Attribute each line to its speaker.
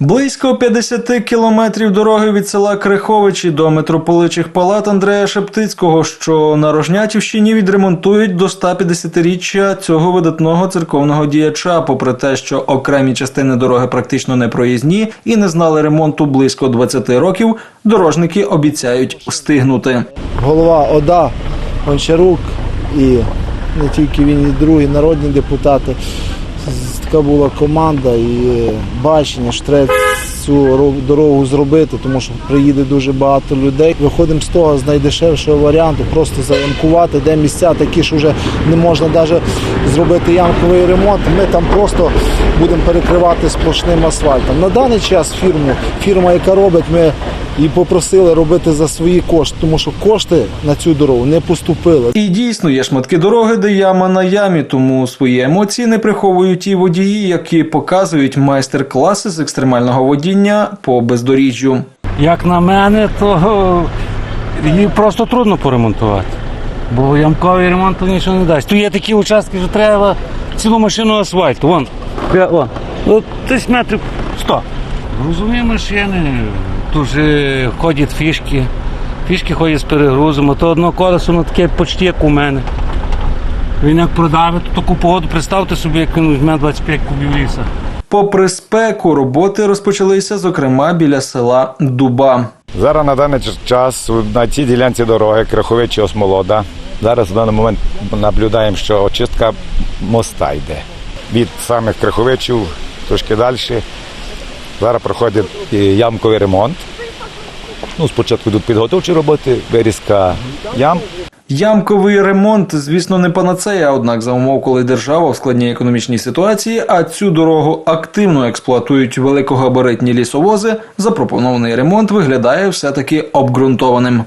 Speaker 1: Близько 50 кілометрів дороги від села Криховичі до митрополичих палат Андрея Шептицького, що на Рожнятівщині відремонтують до 150-річчя цього видатного церковного діяча, попри те, що окремі частини дороги практично не проїзні і не знали ремонту близько 20 років, дорожники обіцяють встигнути.
Speaker 2: голова ОДА Гончарук і не тільки він, і другі народні депутати. Така була команда і бачення, що треба цю ро- дорогу зробити, тому що приїде дуже багато людей. Виходимо з того з найдешевшого варіанту, просто заyaмкувати, де місця такі, що вже не можна навіть зробити ямковий ремонт. Ми там просто будемо перекривати сплошним асфальтом. На даний час фірму, фірма, яка робить, ми і попросили робити за свої кошти, тому що кошти на цю дорогу не поступили.
Speaker 1: І дійсно є шматки дороги, де яма на ямі, тому свої емоції не приховують ті водії, які показують майстер-класи з екстремального водіння по бездоріжжю.
Speaker 3: Як на мене, то її просто трудно поремонтувати. Бо ямковий ремонт нічого не дасть. Тут є такі участки, що треба цілу машину асфальту. Вон, вон. От десь метрів 100. Грузові машини, тут же ходять фішки. Фішки ходять з перегрузом, а то одно колесо ну, таке почти як у мене. Він як продавить, то таку погоду представте собі, як він візьме 25 кубів ліса.
Speaker 1: Попри спеку, роботи розпочалися, зокрема, біля села Дуба.
Speaker 4: Зараз на даний час на цій ділянці дороги Криховичі Осмолода. Зараз в даний момент наблюдаємо, що очистка моста йде. Від самих Криховичів трошки далі. Зараз проходить ямковий ремонт. Ну, спочатку йдуть підготовчі роботи, вирізка ям.
Speaker 1: Ямковий ремонт, звісно, не панацея, однак за умов, коли держава в складній економічній ситуації, а цю дорогу активно експлуатують великогабаритні лісовози, запропонований ремонт виглядає все-таки обґрунтованим.